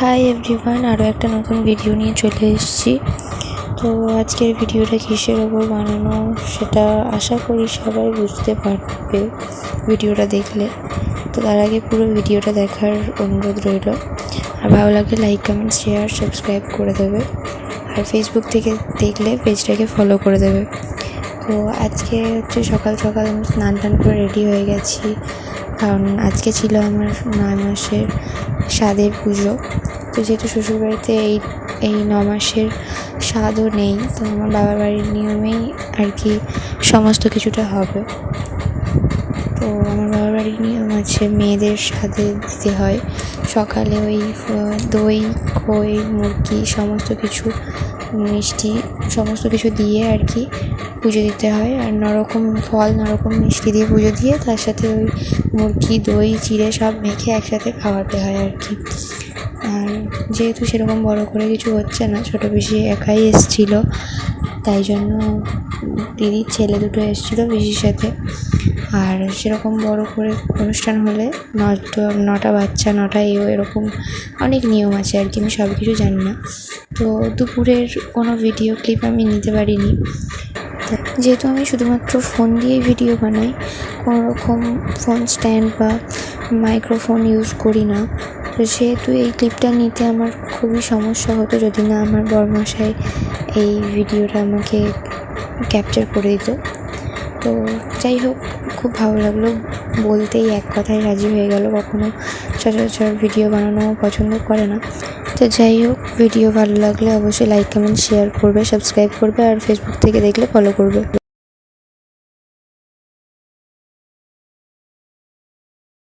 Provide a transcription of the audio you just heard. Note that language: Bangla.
হাই এভরিওয়ান আরও একটা নতুন ভিডিও নিয়ে চলে এসেছি। তো আজকের ভিডিওটা কিসের ওপর বানানো সেটা আশা করি সবাই বুঝতে পারবে ভিডিওটা দেখলে। তো তার আগে পুরো ভিডিওটা দেখার অনুরোধ রইল। আর ভালো লাগলে লাইক কমেন্ট শেয়ার সাবস্ক্রাইব করে দেবে। আর ফেসবুক থেকে দেখলে পেজটাকে ফলো করে দেবে। তো আজকে হচ্ছে সকাল সকাল আমি স্নান টান করে রেডি হয়ে গেছি। কারণ আজকে ছিল আমার নয় মাসের স্বাদের পুজো। তো যেহেতু শ্বশুরবাড়িতে এই এই ন মাসের স্বাদও নেই, তো আমার বাবার বাড়ির নিয়মেই আর কি সমস্ত কিছুটা হবে। তো আমার বাবার বাড়ির নিয়ম আছে মেয়েদের স্বাদে দিতে হয়। সকালে ওই, দই, খই, মুরগি সমস্ত কিছু, মিষ্টি সমস্ত কিছু দিয়ে আর কি পুজো দিতে হয়। আর নরকম ফল, নরকম মিষ্টি দিয়ে পুজো দিয়ে তার সাথে ওই মুরগি, দই, চিড়ে সব মেখে একসাথে খাওয়াতে হয় আর কি। আর যেহেতু সেরকম বড় করে কিছু হচ্ছে না, ছোটো পিসি একাই এসেছিল, তাই জন্য দিদির ছেলে দুটো এসেছিল পিসির সাথে। আর সেরকম বড় করে অনুষ্ঠান হলে নটা বাচ্চা, নটা এও এরকম অনেক নিয়ম আছে আর কি, আমি সব কিছু জানি না। তো দুপুরের কোনো ভিডিও ক্লিপ আমি নিতে পারিনি। যেহেতু আমি শুধুমাত্র ফোন দিয়েই ভিডিও বানাই, কোনো রকম ফোন স্ট্যান্ড বা মাইক্রোফোন ইউজ করি না। তো সেহেতু এই ক্লিপটা নিতে আমার খুবই সমস্যা হতো, যদি না আমার বড়মশাই এই ভিডিওটা আমাকে ক্যাপচার করে দিত। তো যাই হোক, খুব ভালো লাগল। বলতেই এক কথায় রাজি হয়ে গেল। কখনো সচরাচর ভিডিও বানানো পছন্দ করে না। তো যাই হোক ভিডিও ভালো লাগলে অবশ্যই লাইক কমেন্ট শেয়ার করবে সাবস্ক্রাইব করবে, আর ফেসবুক থেকে দেখলে ফলো করবে।